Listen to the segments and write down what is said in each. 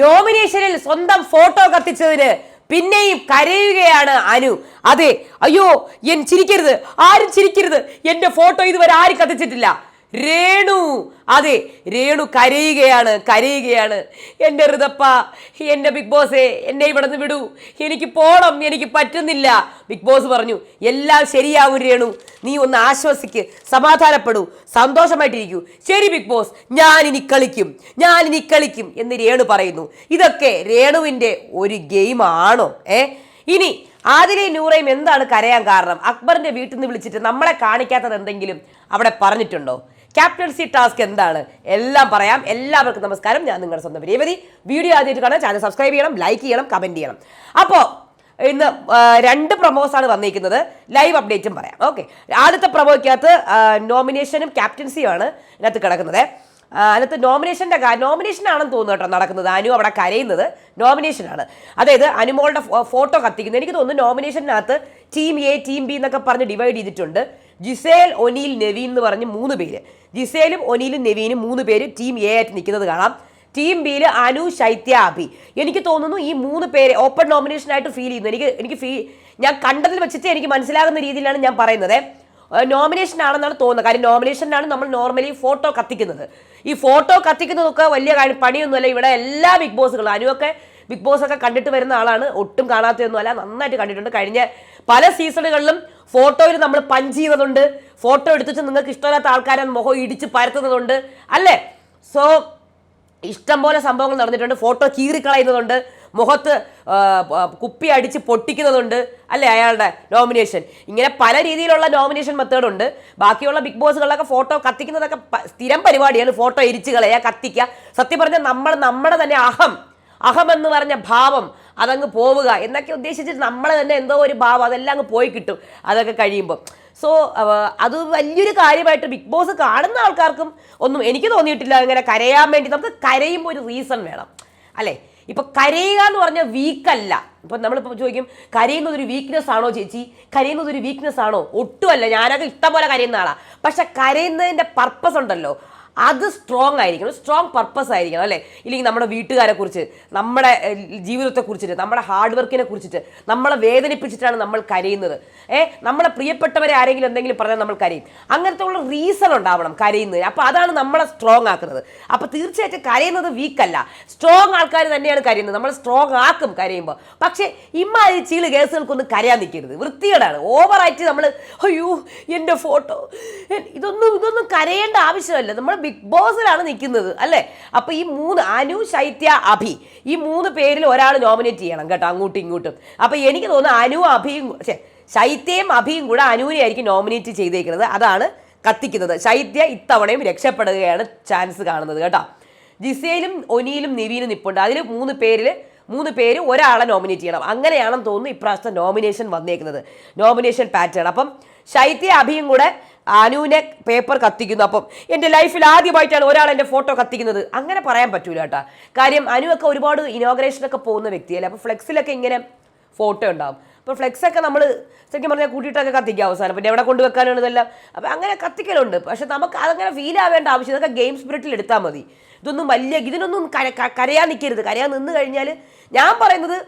നോമിനേഷനിൽ സ്വന്തം ഫോട്ടോ കത്തിച്ചതിന് പിന്നെയും കരയുകയാണ് അനു. അതെ അയ്യോ എൻ ചിരിക്കരുത് ആരും ചിരിക്കരുത്. എന്റെ ഫോട്ടോ ഇതുവരെ ആരും കത്തിച്ചിട്ടില്ല. രേണു. അതെ രേണു കരയുകയാണ് കരയുകയാണ്. എന്റെ ഋതപ്പ എന്റെ ബിഗ് ബോസേ എന്നെ ഇവിടെ നിന്ന് വിടൂ. എനിക്ക് പോണം എനിക്ക് പറ്റുന്നില്ല. ബിഗ് ബോസ് പറഞ്ഞു എല്ലാം ശരിയാവും രേണു. നീ ഒന്ന് ആശ്വസിക്ക് സമാധാനപ്പെടൂ സന്തോഷമായിട്ടിരിക്കൂ. ശരി ബിഗ് ബോസ് ഞാൻ ഇനി കളിക്കും ഞാൻ ഇനി കളിക്കും എന്ന് രേണു പറയുന്നു. ഇതൊക്കെ രേണുവിന്റെ ഒരു ഗെയിമാണോ ഏ? ഇനി ആദിലയും നൂറയും എന്താണ് കരയാൻ കാരണം? അക്ബറിന്റെ വീട്ടിൽ നിന്ന് വിളിച്ചിട്ട് നമ്മളെ കാണിക്കാത്തത് എന്തെങ്കിലും അവിടെ പറഞ്ഞിട്ടുണ്ടോ? ക്യാപ്റ്റൻസി ടാസ്ക് എന്താണ്? എല്ലാം പറയാം. എല്ലാവർക്കും നമസ്കാരം. ഞാൻ നിങ്ങളുടെ സ്വന്തം രേവതി. വീഡിയോ ആദ്യമായിട്ട് കാണാൻ ചാനൽ സബ്സ്ക്രൈബ് ചെയ്യണം ലൈക്ക് ചെയ്യണം കമന്റ് ചെയ്യണം. അപ്പോൾ ഇന്ന് രണ്ട് പ്രൊമോസാണ് വന്നിരിക്കുന്നത്. ലൈവ് അപ്ഡേറ്റും പറയാം. ഓക്കെ ആദ്യത്തെ പ്രൊമോയ്ക്കകത്ത് നോമിനേഷനും ക്യാപ്റ്റൻസിയുമാണ് ഇതിനകത്ത് കിടക്കുന്നത്. അതിനകത്ത് നോമിനേഷന്റെ നോമിനേഷൻ ആണെന്ന് തോന്നുന്നു കേട്ടോ നടക്കുന്നത്. അനു അവിടെ കരയുന്നത് നോമിനേഷനാണ് അതായത് അനുമോളുടെ ഫോട്ടോ കത്തിക്കുന്നത് എനിക്ക് തോന്നുന്നു നോമിനേഷനകത്ത് ടീം എ ടീം ബി എന്നൊക്കെ പറഞ്ഞ് ഡിവൈഡ് ചെയ്തിട്ടുണ്ട്. ജിസേൽ ഒനീൽ നെവീൻ എന്ന് പറഞ്ഞ് മൂന്ന് പേര്. ജിസേലും ഒനീലും നെവീനും മൂന്ന് പേര് ടീം എ ആയിട്ട് നിൽക്കുന്നത് കാണാം. ടീം ബിയിൽ അനു ശൈത്യ അഭി. എനിക്ക് തോന്നുന്നു ഈ മൂന്ന് പേര് ഓപ്പൺ നോമിനേഷൻ ആയിട്ട് ഫീൽ ചെയ്യുന്നു. എനിക്ക് എനിക്ക് ഫീ ഞാൻ കണ്ടതിൽ വെച്ചിട്ട് എനിക്ക് മനസ്സിലാകുന്ന രീതിയിലാണ് ഞാൻ പറയുന്നത്. നോമിനേഷൻ ആണെന്നാണ് തോന്നുന്നത്. കാര്യം നോമിനേഷനിലാണ് നമ്മൾ നോർമലി ഫോട്ടോ കത്തിക്കുന്നത്. ഈ ഫോട്ടോ കത്തിക്കുന്നതൊക്കെ വലിയ കാര്യം പണിയൊന്നുമല്ല. ഇവിടെ എല്ലാ ബിഗ് ബോസുകളും അനുവൊക്കെ ബിഗ് ബോസ് ഒക്കെ കണ്ടിട്ട് വരുന്ന ആളാണ്. ഒട്ടും കാണാത്തതൊന്നുമല്ല. നന്നായിട്ട് കണ്ടിട്ടുണ്ട്. കഴിഞ്ഞ പല സീസണുകളിലും ഫോട്ടോയിൽ നമ്മൾ പഞ്ച് ചെയ്യുന്നതുണ്ട് ഫോട്ടോ എടുത്തിട്ട് നിങ്ങൾക്ക് ഇഷ്ടമില്ലാത്ത ആൾക്കാരെ മുഖം ഇടിച്ച് പരത്തുന്നതുണ്ട്. അല്ലേ? സോ ഇഷ്ടം പോലെ സംഭവങ്ങൾ നടന്നിട്ടുണ്ട്. ഫോട്ടോ കീറിക്കളയുന്നതുണ്ട്. മുഖത്ത് കുപ്പി അടിച്ച് പൊട്ടിക്കുന്നതുണ്ട്. അല്ലേ? അയാളുടെ നോമിനേഷൻ ഇങ്ങനെ പല രീതിയിലുള്ള നോമിനേഷൻ മെത്തേഡ് ഉണ്ട്. ബാക്കിയുള്ള ബിഗ് ബോസുകളിലൊക്കെ ഫോട്ടോ കത്തിക്കുന്നതൊക്കെ സ്ഥിരം പരിപാടിയാണ്. ഫോട്ടോ എരിച്ച് കളയുക കത്തിക്കുക. സത്യം പറഞ്ഞാൽ നമ്മൾ നമ്മുടെ തന്നെ അഹം. അഹം എന്ന് പറഞ്ഞ ഭാവം. അതങ്ങ് പോവുക എന്നൊക്കെ ഉദ്ദേശിച്ചിട്ട് നമ്മൾ തന്നെ എന്തോ ഒരു ഭാവം അതെല്ലാം അങ്ങ് പോയി കിട്ടും. അതൊക്കെ കഴിയുമ്പോൾ സോ അത് വലിയൊരു കാര്യമായിട്ട് ബിഗ് ബോസ് കാണുന്ന ആൾക്കാർക്കും ഒന്നും എനിക്ക് തോന്നിയിട്ടില്ല. ഇങ്ങനെ കരയാൻ വേണ്ടി നമുക്ക് കരയുമ്പോൾ ഒരു റീസൺ വേണം. അല്ലേ? ഇപ്പൊ കരയുക എന്ന് പറഞ്ഞാൽ വീക്കല്ല ഇപ്പൊ നമ്മളിപ്പോൾ ചോദിക്കും കരയുന്നത് ഒരു വീക്ക്നെസ് ആണോ ചേച്ചി? കരയുന്നത് ഒരു വീക്ക്നെസ് ആണോ? ഒട്ടുമല്ല. ഞാനൊക്കെ ഇഷ്ടം പോലെ കരയുന്ന ആളാ. പക്ഷെ കരയുന്നതിന്റെ പർപ്പസ് ഉണ്ടല്ലോ. അത് സ്ട്രോങ് ആയിരിക്കണം. സ്ട്രോങ് പർപ്പസ് ആയിരിക്കണം അല്ലേ? ഇല്ലെങ്കിൽ നമ്മുടെ വീട്ടുകാരെ കുറിച്ച് നമ്മുടെ ജീവിതത്തെ കുറിച്ചിട്ട് നമ്മുടെ ഹാർഡ് വർക്കിനെ കുറിച്ചിട്ട് നമ്മളെ വേദനിപ്പിച്ചിട്ടാണ് നമ്മൾ കരയുന്നത്. ഏ നമ്മളെ പ്രിയപ്പെട്ടവരെ ആരെങ്കിലും എന്തെങ്കിലും പറഞ്ഞാൽ നമ്മൾ കരയും. അങ്ങനത്തെ ഉള്ള റീസൺ ഉണ്ടാവണം കരയുന്നത് അപ്പോൾ അതാണ് നമ്മളെ സ്ട്രോങ് ആക്കുന്നത്. അപ്പോൾ തീർച്ചയായിട്ടും കരയുന്നത് വീക്ക് അല്ല. സ്ട്രോങ് ആൾക്കാർ തന്നെയാണ് കരയുന്നത്. നമ്മൾ സ്ട്രോങ് ആക്കും കരയുമ്പോൾ. പക്ഷേ ഇമ്മാതിരി ചീൾ കേസുകൾക്കൊന്നും കരയാൻ നിൽക്കരുത്. വൃത്തികേടാണ്. ഓവറായിട്ട് നമ്മൾ അയ്യോ എന്റെ ഫോട്ടോ ഇതൊന്നും ഇതൊന്നും കരയേണ്ട ആവശ്യമല്ല. നമ്മൾ ബിഗ് ബോസിലാണ് നിൽക്കുന്നത് അല്ലേ? അപ്പോൾ ഈ മൂന്ന് അനു ശൈത്യ അഭി ഈ മൂന്ന് പേരിൽ ഒരാൾ നോമിനേറ്റ് ചെയ്യണം കേട്ടോ അങ്ങോട്ടും ഇങ്ങോട്ടും. അപ്പോൾ എനിക്ക് തോന്നുന്നു അനു അഭിയും ശൈത്യയും അഭിയും കൂടെ അനുവിനെ ആയിരിക്കും നോമിനേറ്റ് ചെയ്തേക്കുന്നത്. അതാണ് കത്തിക്കുന്നത്. ശൈത്യ ഇത്തവണയും രക്ഷപ്പെടുകയാണ് ചാൻസ് കാണുന്നത് കേട്ടോ. ജിസയിലും ഒനിയിലും നിവീനും നിപ്പുണ്ട്. അതിൽ മൂന്ന് പേരിൽ മൂന്ന് പേര് ഒരാളെ നോമിനേറ്റ് ചെയ്യണം. അങ്ങനെയാണെന്ന് തോന്നുന്നു ഇപ്രാവശ്യത്തെ നോമിനേഷൻ വന്നേക്കുന്നത്. നോമിനേഷൻ പാറ്റേൺ അപ്പം ശൈത്യ അഭിയും കൂടെ അനുവിനെ പേപ്പർ കത്തിക്കുന്നു. അപ്പം എന്റെ ലൈഫിൽ ആദ്യമായിട്ടാണ് ഒരാൾ എന്റെ ഫോട്ടോ കത്തിക്കുന്നത്. അങ്ങനെ പറയാൻ പറ്റൂല കേട്ടോ. കാര്യം അനുവൊക്കെ ഒരുപാട് ഇനോഗ്രേഷനൊക്കെ പോകുന്ന വ്യക്തിയല്ലേ. അപ്പോൾ ഫ്ലെക്സിലൊക്കെ ഇങ്ങനെ ഫോട്ടോ ഉണ്ടാവും. അപ്പോൾ ഫ്ലെക്സൊക്കെ നമ്മൾ ശരിക്കും പറഞ്ഞാൽ കൂട്ടിയിട്ടൊക്കെ കത്തിക്കുക അവസാനം. പിന്നെ എവിടെ കൊണ്ടുവെക്കാനാണ് ഇതെല്ലാം? അപ്പോൾ അങ്ങനെ കത്തിക്കലുണ്ട്. പക്ഷെ നമുക്ക് അതങ്ങനെ ഫീൽ ആവേണ്ട ആവശ്യം ഇതൊക്കെ ഗെയിം സ്പിരിറ്റിൽ എടുത്താൽ മതി. ഇതൊന്നും വലിയ ഇതിനൊന്നും കര- കരയാൻ നിൽക്കരുത്. കരയാൻ നിന്ന് കഴിഞ്ഞാൽ ഞാൻ പറയുന്നത്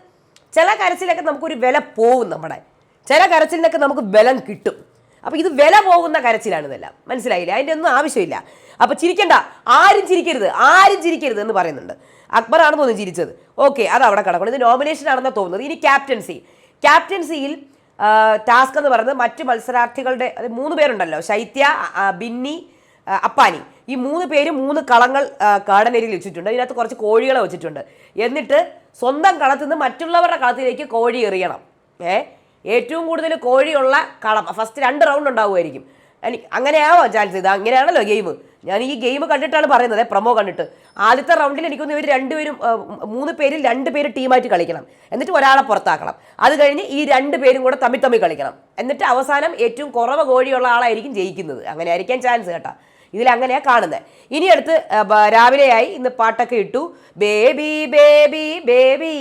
ചില കരച്ചിലൊക്കെ നമുക്കൊരു വില പോവും നമ്മുടെ. ചില കരച്ചിലിനൊക്കെ നമുക്ക് ബലം കിട്ടും. അപ്പോൾ ഇത് വില പോകുന്ന കരച്ചിലാണ് ഇതെല്ലാം. മനസ്സിലായില്ല? അതിന്റെ ഒന്നും ആവശ്യമില്ല. അപ്പോൾ ചിരിക്കണ്ട. ആരും ചിരിക്കരുത്. ആരും ചിരിക്കരുത് എന്ന് പറയുന്നുണ്ട്. അക്ബറാണ് തോന്നുന്നു ചിരിച്ചത്. ഓക്കെ അത് അവിടെ കിടക്കണം. ഇത് നോമിനേഷൻ ആണെന്ന് തോന്നുന്നത്. ഇനി ക്യാപ്റ്റൻസി ക്യാപ്റ്റൻസിയിൽ ടാസ്ക് എന്ന് പറയുന്നത് മറ്റ് മത്സരാർത്ഥികളുടെ അത് മൂന്ന് പേരുണ്ടല്ലോ. ശൈത്യ ബിന്നി അപ്പാനി. ഈ മൂന്ന് പേര് മൂന്ന് കളങ്ങൾ കാടനരിയിൽ വെച്ചിട്ടുണ്ട്. ഇതിനകത്ത് കുറച്ച് കോഴികളെ വെച്ചിട്ടുണ്ട്. എന്നിട്ട് സ്വന്തം കളത്തിൽ നിന്ന് മറ്റുള്ളവരുടെ കളത്തിലേക്ക് കോഴി എറിയണം. ഏ? ഏറ്റവും കൂടുതൽ കോഴിയുള്ള കളം. ഫസ്റ്റ് രണ്ട് റൗണ്ട് ഉണ്ടാവുമായിരിക്കും. അങ്ങനെയാവോ ചാൻസ് ഇത് അങ്ങനെയാണല്ലോ ഗെയിം ഞാൻ ഈ ഗെയിം കണ്ടിട്ടാണ് പറയുന്നത്. പ്രൊമോ കണ്ടിട്ട്. ആദ്യത്തെ റൗണ്ടിൽ എനിക്കൊന്ന് ഇവർ രണ്ടുപേരും മൂന്ന് പേരിൽ രണ്ട് പേര് ടീമായിട്ട് കളിക്കണം. എന്നിട്ട് ഒരാളെ പുറത്താക്കണം. അത് കഴിഞ്ഞ് ഈ രണ്ട് പേരും കൂടെ തമ്മിൽ തമ്മിൽ കളിക്കണം. എന്നിട്ട് അവസാനം ഏറ്റവും കുറവ് കോഴിയുള്ള ആളായിരിക്കും ജയിക്കുന്നത്. അങ്ങനെ ആയിരിക്കാൻ ചാൻസ് കേട്ടോ. ഇതിൽ അങ്ങനെയാണ് കാണുന്നത് ഇനി അടുത്ത് രാവിലെയായി ഇന്ന് പാട്ടൊക്കെ ഇട്ടു. ബേബി ബേബി ബേബി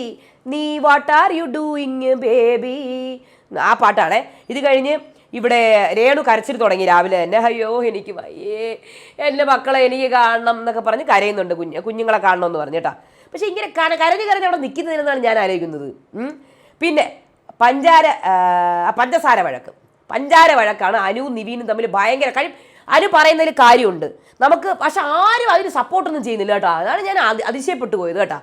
നീ what are you doing baby ആ പാട്ടാണ്. ഇത് കഴിഞ്ഞ് ഇവിടെ രേണു കരച്ചിൽ തുടങ്ങി രാവിലെ തന്നെ. അയ്യോ എനിക്ക് വയ്യേ. എന്റെ മക്കളെ എനിക്ക് കാണണം എന്നൊക്കെ പറഞ്ഞ് കരയുന്നുണ്ട് കുഞ്ഞ്. കുഞ്ഞുങ്ങളെ കാണണമെന്ന് പറഞ്ഞു കേട്ടോ. പക്ഷേ ഇങ്ങനെ കര- കരഞ്ഞ് കരഞ്ഞ് അവിടെ നിൽക്കുന്നതിനെന്നാണ് ഞാൻ ആലോചിക്കുന്നത്. പിന്നെ പഞ്ചാര പഞ്ചസാര വഴക്ക്. പഞ്ചാര വഴക്കാണ് അനുവും നിവീനും തമ്മിൽ ഭയങ്കര കാര്യം. അനു പറയുന്നതിൽ കാര്യമുണ്ട്. നമുക്ക് പക്ഷെ ആരും അതിന് സപ്പോർട്ടൊന്നും ചെയ്യുന്നില്ല കേട്ടോ. അതാണ് ഞാൻ അതി- അതിശയപ്പെട്ടു പോയത് കേട്ടോ.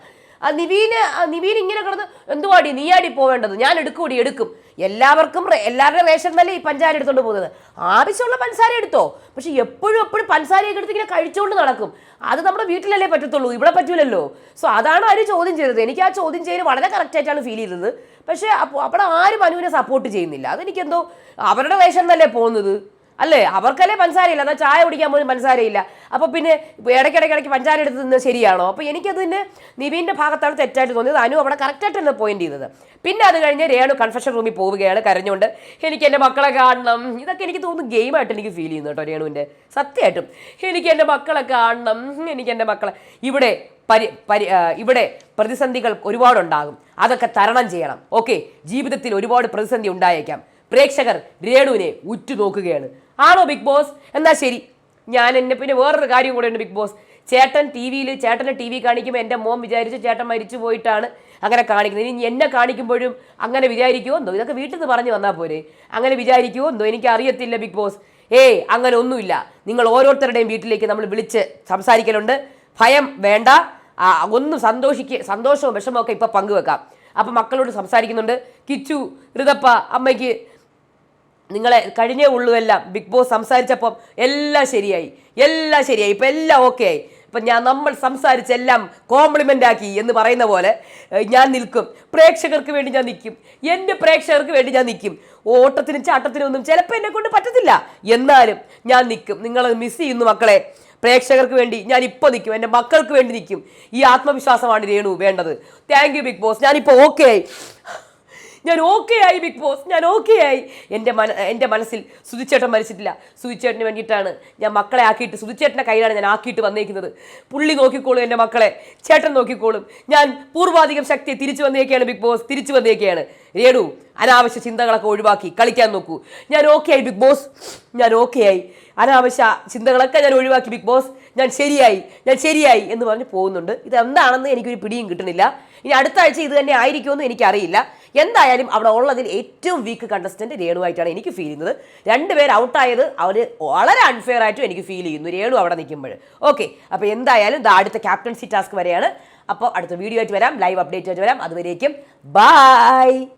നിവീന് നിവീൻ ഇങ്ങനെ കിടന്ന് എന്തുവാടി നീയാടി പോവേണ്ടത്? ഞാൻ എടുക്കൂടി എടുക്കും. എല്ലാവർക്കും എല്ലാവരുടെ റേഷൻ തന്നെ ഈ പഞ്ചാര എടുത്തോണ്ട് പോകുന്നത്. ആവശ്യമുള്ള പഞ്ചസാര എടുത്തോ? പക്ഷെ എപ്പോഴും എപ്പോഴും പഞ്ചസാരയൊക്കെ എടുത്ത് ഇങ്ങനെ കഴിച്ചുകൊണ്ട് നടക്കും. അത് നമ്മുടെ വീട്ടിലല്ലേ പറ്റത്തുള്ളൂ ഇവിടെ പറ്റൂലല്ലോ. സോ അതാണ് ആര് ചോദ്യം ചെയ്തത്. എനിക്ക് ആ ചോദ്യം ചെയ്യൽ വളരെ കറക്റ്റ് ആയിട്ടാണ് ഫീൽ ചെയ്തത്. പക്ഷേ അപ്പോൾ അവിടെ ആരും അനുവിനെ സപ്പോർട്ട് ചെയ്യുന്നില്ല. അതെനിക്കെന്തോ അവരുടെ റേഷൻ തന്നെ പോകുന്നത്? അല്ലേ? അവർക്കല്ലേ പഞ്ചസാരയില്ല? എന്നാൽ ചായ കുടിക്കാൻ പോലും പഞ്ചസാരയില്ല. അപ്പോൾ പിന്നെ ഇടയ്ക്കിടയ്ക്ക് ഇടയ്ക്ക് പഞ്ചസാര എടുത്ത് നിന്ന് ശരിയാണോ? അപ്പോൾ എനിക്കത് തന്നെ നിവീന്റെ ഭാഗത്താണ് തെറ്റായിട്ട് തോന്നിയത്. അനു അവിടെ കറക്റ്റായിട്ട് തന്നെ പോയിന്റ് ചെയ്തത്. പിന്നെ അത് കഴിഞ്ഞ് രേണു കൺഫെഷൻ റൂമിൽ പോവുകയാണ് കരഞ്ഞുകൊണ്ട്. എനിക്ക് എന്റെ മക്കളെ കാണണം. ഇതൊക്കെ എനിക്ക് തോന്നുന്നു ഗെയിമായിട്ട് എനിക്ക് ഫീൽ ചെയ്യുന്നു കേട്ടോ രേണുവിന്റെ. സത്യമായിട്ടും. എനിക്ക് എന്റെ മക്കളെ കാണണം. എനിക്ക് എന്റെ മക്കളെ ഇവിടെ പരി പരി ഇവിടെ പ്രതിസന്ധികൾ ഒരുപാടുണ്ടാകും. അതൊക്കെ തരണം ചെയ്യണം. ഓക്കെ ജീവിതത്തിൽ ഒരുപാട് പ്രതിസന്ധി ഉണ്ടായേക്കാം. പ്രേക്ഷകർ രേണുവിനെ ഉറ്റുനോക്കുകയാണ്. ആണോ ബിഗ് ബോസ്? എന്നാ ശരി. ഞാൻ എന്നെ പിന്നെ വേറൊരു കാര്യം കൂടെ ഉണ്ട് ബിഗ് ബോസ്. ചേട്ടൻ ടി വിയിൽ ചേട്ടനെ ടി വി കാണിക്കുമ്പോൾ എന്റെ മോൻ വിചാരിച്ചു ചേട്ടൻ മരിച്ചു പോയിട്ടാണ് അങ്ങനെ കാണിക്കുന്നത്. ഇനി എന്നെ കാണിക്കുമ്പോഴും അങ്ങനെ വിചാരിക്കുമോ എന്തോ? ഇതൊക്കെ വീട്ടിൽ നിന്ന് പറഞ്ഞു വന്നാൽ പോരെ. അങ്ങനെ വിചാരിക്കുമോ എന്തോ? എനിക്ക് അറിയത്തില്ല ബിഗ് ബോസ്. ഏയ് അങ്ങനെ ഒന്നുമില്ല. നിങ്ങൾ ഓരോരുത്തരുടെയും വീട്ടിലേക്ക് നമ്മൾ വിളിച്ച് സംസാരിക്കലുണ്ട്. ഭയം വേണ്ട. ഒന്നും സന്തോഷിക്ക് സന്തോഷവും വിഷമവും ഒക്കെ ഇപ്പം പങ്കുവെക്കാം. അപ്പം മക്കളോട് സംസാരിക്കുന്നുണ്ട്. കിച്ചു ഋതപ്പ അമ്മയ്ക്ക് നിങ്ങളെ കഴിഞ്ഞേ ഉള്ളൂ എല്ലാം. ബിഗ് ബോസ് സംസാരിച്ചപ്പം എല്ലാം ശരിയായി. എല്ലാം ശരിയായി. ഇപ്പം എല്ലാം ഓക്കെ ആയി. ഇപ്പം ഞാൻ നമ്മൾ സംസാരിച്ചെല്ലാം കോംപ്ലിമെന്റ് ആക്കി എന്ന് പറയുന്ന പോലെ ഞാൻ നിൽക്കും. പ്രേക്ഷകർക്ക് വേണ്ടി ഞാൻ നിൽക്കും. എന്റെ പ്രേക്ഷകർക്ക് വേണ്ടി ഞാൻ നിൽക്കും. ഓട്ടത്തിനും ചാട്ടത്തിനും ഒന്നും ചിലപ്പോൾ എന്നെ കൊണ്ട് പറ്റത്തില്ല. എന്നാലും ഞാൻ നിൽക്കും. നിങ്ങളത് മിസ് ചെയ്യുന്നു മക്കളെ. പ്രേക്ഷകർക്ക് വേണ്ടി ഞാൻ ഇപ്പോൾ നിൽക്കും. എന്റെ മക്കൾക്ക് വേണ്ടി നിൽക്കും. ഈ ആത്മവിശ്വാസമാണ് രേണു വേണ്ടത്. താങ്ക് യു ബിഗ് ബോസ് ഞാനിപ്പോൾ ഓക്കെ ആയി. ഞാൻ ഓക്കെ ആയി ബിഗ് ബോസ് ഞാൻ ഓക്കെ ആയി. എന്റെ മന എന്റെ മനസ്സിൽ സുധിച്ചേട്ടൻ മരിച്ചിട്ടില്ല. സുധിച്ചേട്ടന് വേണ്ടിയിട്ടാണ് ഞാൻ മക്കളെ ആക്കിയിട്ട് സുധിച്ചേട്ടന്റെ കയ്യിലാണ് ഞാൻ ആക്കിയിട്ട് വന്നേക്കുന്നത്. പുള്ളി നോക്കിക്കോളും എന്റെ മക്കളെ. ചേട്ടൻ നോക്കിക്കോളും. ഞാൻ പൂർവാധികം ശക്തിയെ തിരിച്ചു വന്നേക്കാണ് ബിഗ് ബോസ് തിരിച്ചു വന്നേക്കാണ്. രേണു അനാവശ്യ ചിന്തകളൊക്കെ ഒഴിവാക്കി. കളിക്കാൻ നോക്കൂ. ഞാൻ ഓക്കെ ആയി ബിഗ് ബോസ് ഞാൻ ഓക്കെ ആയി. അനാവശ്യ ചിന്തകളൊക്കെ ഞാൻ ഒഴിവാക്കി ബിഗ് ബോസ് ഞാൻ ശരിയായി. ഞാൻ ശരിയായി എന്ന് പറഞ്ഞ് പോകുന്നുണ്ട്. ഇത് എന്താണെന്ന് എനിക്കൊരു പിടിയും കിട്ടുന്നില്ല. ഇനി അടുത്ത ആഴ്ച ഇത് തന്നെ ആയിരിക്കുമെന്ന് എനിക്കറിയില്ല. എന്തായാലും അവിടെ ഉള്ളതിൽ ഏറ്റവും വീക്ക് കണ്ടസ്റ്റന്റ് രേണുവായിട്ടാണ് എനിക്ക് ഫീൽ ചെയ്യുന്നത്. രണ്ടുപേർ ഔട്ടായത് അവർ വളരെ അൺഫെയർ ആയിട്ടും എനിക്ക് ഫീൽ ചെയ്യുന്നു. രേണു അവിടെ നിൽക്കുമ്പോൾ. ഓക്കെ അപ്പോൾ എന്തായാലും ഇത് അടുത്ത ക്യാപ്റ്റൻസി ടാസ്ക് വരെയാണ്. അപ്പോൾ അടുത്ത വീഡിയോ ആയിട്ട് വരാം. ലൈവ് അപ്ഡേറ്റ് ആയിട്ട് വരാം. അതുവരേക്കും ബൈ